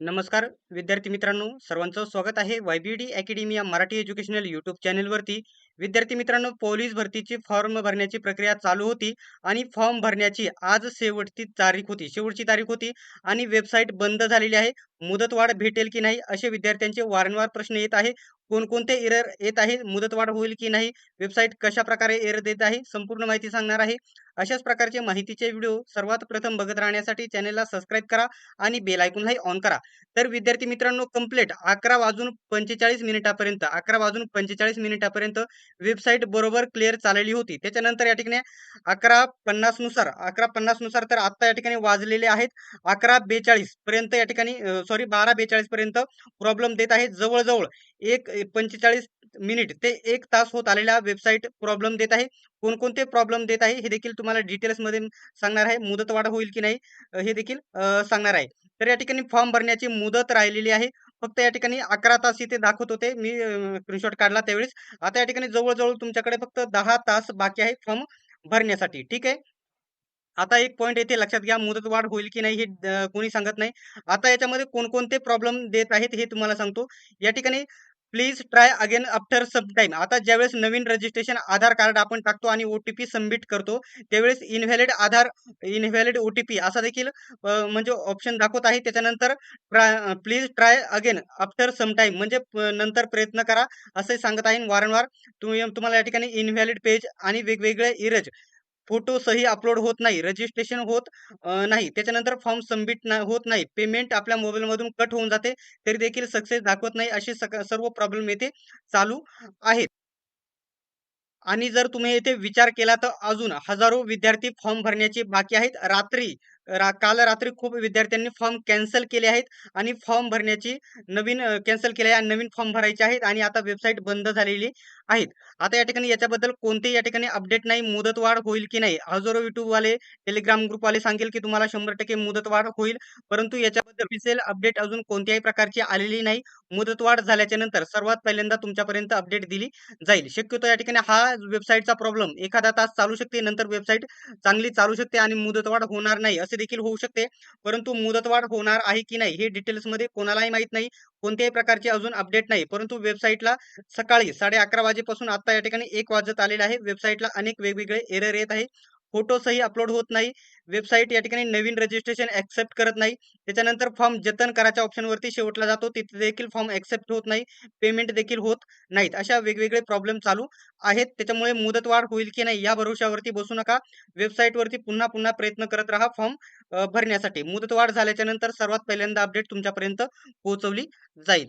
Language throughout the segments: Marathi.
नमस्कार विद्यार्थी मित्रांनो सर्वांचं स्वागत आहे वाय बी अकॅडमी या मराठी एज्युकेशनल यूट्यूब चॅनलवरती. विद्यार्थी मित्रांनो पोलीस भरतीची फॉर्म भरण्याची प्रक्रिया चालू होती आणि फॉर्म भरण्याची आज शेवटची तारीख होती शेवटची तारीख होती आणि वेबसाईट बंद झालेली आहे. मुदतवाढ भेटेल की नाही असे विद्यार्थ्यांचे वारंवार प्रश्न येत आहे. कोणकोणते एरर येत आहे मुदतवाढ होईल की नाही वेबसाईट कशा प्रकारे एरर देत आहे संपूर्ण माहिती सांगणार आहे. अशाच प्रकारचे माहितीचे व्हिडिओ सर्वात प्रथम बघत राहण्यासाठी चॅनलला सबस्क्राईब करा आणि बेल आयकॉनलाही ऑन करा. तर विद्यार्थी मित्रांनो कंप्लीट अकरा वाजून पंचेचाळीस मिनिटापर्यंत अकरा वाजून पंचेचाळीस मिनिटापर्यंत वेबसाईट बरोबर क्लिअर चाललेली होती. त्याच्यानंतर या ठिकाणी अकरा पन्नासनुसार अकरा पन्नासनुसार तर आत्ता या ठिकाणी वाजलेले आहेत. अकरा बेचाळीस पर्यंत या ठिकाणी सॉरी बारा बेचाळीस पर्यंत प्रॉब्लेम देत आहेत जवळजवळ एक पंचेचाळीस मिनिट. ते एक तास होत आलेला वेबसाईट प्रॉब्लेम देत आहे. कोणकोणते प्रॉब्लेम देत आहे हे देखील तुम्हाला डिटेल्समध्ये सांगणार आहे. मुदतवाढ होईल की नाही हे देखील सांगणार आहे. तर या ठिकाणी फॉर्म भरण्याची मुदत राहिलेली आहे. फक्त या ठिकाणी अकरा तास इथे दाखवत होते. मी स्क्रीनशॉट काढला त्यावेळेस. आता या ठिकाणी जवळजवळ तुमच्याकडे फक्त दहा तास बाकी आहे फॉर्म भरण्यासाठी. ठीक आहे? आता एक पॉईंट येथे लक्षात घ्या मुदतवाढ होईल की नाही हे कोणी सांगत नाही. आता याच्यामध्ये कोणकोणते प्रॉब्लेम देत आहेत हे तुम्हाला सांगतो. या ठिकाणी please try again after some time आता ज्यावेळेस नवीन रजिस्ट्रेशन आधार कार्ड आपण टाकतो आणि ओ टी पी सबमिट करतो त्यावेळेस invalid Aadhaar invalid O T P असा देखील म्हणजे ऑप्शन दाखवत आहे. त्याच्यानंतर try please try again after some time म्हणजे नंतर प्रयत्न करा असे सांगत आहे. वारंवार तुम्ही तुम्हाला या ठिकाणी इनव्हॅलिड पेज आणि वेगवेगळे इरज फोटो सही अपलोड होत नाही रजिस्ट्रेशन होत नाही. त्याच्यानंतर फॉर्म सबमिट होत नाही. पेमेंट आपल्या मोबाईलमधून कट होऊन जाते. तरी देखील सक्सेस दाखवत नाही असे सर्व प्रॉब्लेम येथे चालू आहेत. आणि जर तुम्ही येथे विचार केला तर अजून हजारो विद्यार्थी फॉर्म भरण्याचे बाकी आहेत. रात्री रा काल रात्री खूप विद्यार्थ्यांनी फॉर्म कॅन्सल केले आहेत आणि फॉर्म भरण्याची नवीन कॅन्सल केले आहे नवीन फॉर्म भरायचे आहेत आणि आता वेबसाईट बंद झालेली आहेत. आता या ठिकाणी याच्याबद्दल कोणतेही या ठिकाणी अपडेट नाही मुदतवाढ होईल की नाही? हजारो युट्यूबवाले टेलिग्राम ग्रुपवाले सांगेल की तुम्हाला शंभर टक्के मुदतवाढ होईल परंतु याच्याबद्दल ऑफिशियल अपडेट अजून कोणत्याही प्रकारची आलेली नाही. मुदतवाढ झाल्याच्यानंतर सर्वात पहिल्यांदा तुमच्यापर्यंत अपडेट दिली जाईल. शक्यतो या ठिकाणी हा वेबसाईटचा प्रॉब्लेम एखादा तास चालू शकते नंतर वेबसाईट चांगली चालू शकते आणि मुदतवाढ होणार नाही असे देखील होऊ शकते. परंतु मुदतवाढ होणार आहे की नाही हे डिटेल्समध्ये कोणालाही माहीत नाही. कोणत्याही प्रकारचे अजून अपडेट नाही. परंतु वेबसाईटला सकाळी साडे अकरा वाजेपासून आता या ठिकाणी एक वाजत आलेला आहे. वेबसाईटला अनेक वेगवेगळे एरर येत आहे. फोटोसही अपलोड होत नाही. वेबसाईट या ठिकाणी नवीन रजिस्ट्रेशन ऍक्सेप्ट करत नाही. त्याच्यानंतर फॉर्म जतन करायच्या ऑप्शनवरती शेवटला जातो. तिथे देखील फॉर्म ऍक्सेप्ट होत नाही. पेमेंट देखील होत नाहीत. अशा वेगवेगळे प्रॉब्लेम चालू आहेत. त्याच्यामुळे मुदतवाढ होईल की नाही या भरोशावरती बसू नका. वेबसाईटवरती पुन्हा पुन्हा प्रयत्न करत राहा फॉर्म भरण्यासाठी. मुदतवाढ झाल्याच्यानंतर सर्वात पहिल्यांदा अपडेट तुमच्यापर्यंत पोहोचवली जाईल.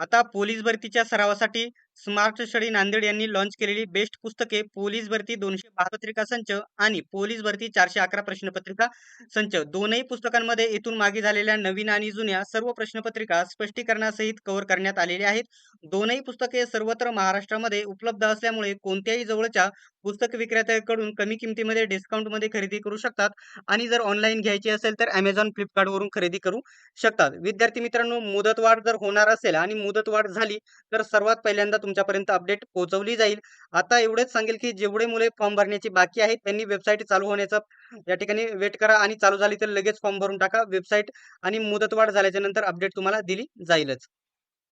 आता पोलीस भरतीच्या सरावासाठी स्मार्ट स्टडी नांदेड यांनी लॉन्च केलेली बेस्ट पुस्तके पोलीस भरती दोनशे पत्रिका संच आणि पोलीस भरती चारशे अकरा प्रश्नपत्रिका संच. दोनही पुस्तकांमध्ये येथून मागे झालेल्या नवीन आणि जुन्या सर्व प्रश्नपत्रिका स्पष्टीकरणासहित कव्हर करण्यात आलेल्या आहेत. दोनही पुस्तके सर्वत्र महाराष्ट्रामध्ये उपलब्ध असल्यामुळे कोणत्याही जवळच्या पुस्तक विक्रेत्याकडून कमी किमतीमध्ये डिस्काउंटमध्ये खरेदी करू शकतात आणि जर ऑनलाईन घ्यायची असेल तर अमेझॉन फ्लिपकार्टवरून खरेदी करू शकतात. विद्यार्थी मित्रांनो मुदतवाढ जर होणार असेल आणि मुदतवाढ झाली तर सर्वात पहिल्यांदा तुमच्यापर्यंत अपडेट पोहोचवली जाईल. आता एवढेच सांगेल की जेवढे मुले फॉर्म भरण्याची बाकी आहेत त्यांनी वेबसाईट चालू होण्याचा या ठिकाणी वेट करा आणि चालू झाली तर लगेच फॉर्म भरून टाका. वेबसाईट आणि मुदतवाढ झाल्याच्यानंतर अपडेट तुम्हाला दिली जाईलच.